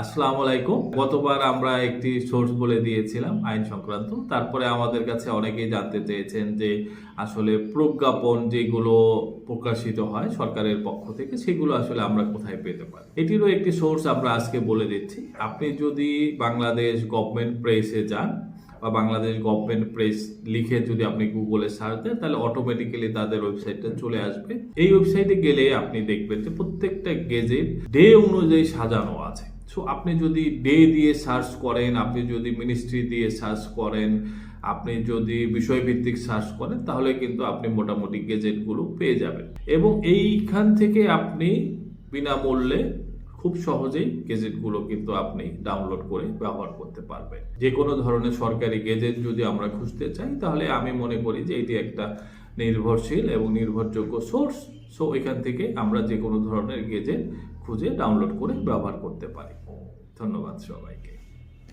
আসসালামু আলাইকুম। গতবার আমরা একটি সোর্স বলে দিয়েছিলাম আইন সংক্রান্ত। তারপরে আমাদের কাছে অনেকেই জানতে চেয়েছেন যে আসলে প্রজ্ঞাপন যেগুলো প্রকাশিত হয় সরকারের পক্ষ থেকে, সেগুলো আসলে আমরা কোথায় পেতে পারি? এটিরও একটি সোর্স আমরা আজকে বলে দিচ্ছি। আপনি যদি বাংলাদেশ গভর্নমেন্ট প্রেসে যান বা বাংলাদেশ গভর্নমেন্ট প্রেস লিখে যদি আপনি গুগলে সার্চ দেন, তাহলে অটোমেটিক্যালি তাদের ওয়েবসাইটটা চলে আসবে। এই ওয়েবসাইটে গেলে আপনি দেখবেন যে প্রত্যেকটা গেজেট ডে অনুযায়ী সাজানো আছে। সো আপনি যদি ডে দিয়ে সার্চ করেন, আপনি যদি মিনিস্ট্রি দিয়ে সার্চ করেন, আপনি যদি বিষয়ভিত্তিক সার্চ করেন, তাহলে কিন্তু আপনি মোটামুটি গেজেটগুলো পেয়ে যাবেন। এবং এইখান থেকে আপনি বিনামূল্যে খুব সহজেই গেজেটগুলো কিন্তু আপনি ডাউনলোড করে ব্যবহার করতে পারবেন। যে কোনো ধরনের সরকারি গেজেট যদি আমরা খুঁজতে চাই, তাহলে আমি মনে করি যে এটি একটা নির্ভরশীল এবং নির্ভরযোগ্য সোর্স সো এখান থেকে আমরা যে কোনো ধরনের গেজেট খুঁজে ডাউনলোড করে ব্যবহার করতে পারি। ধন্যবাদ সবাইকে।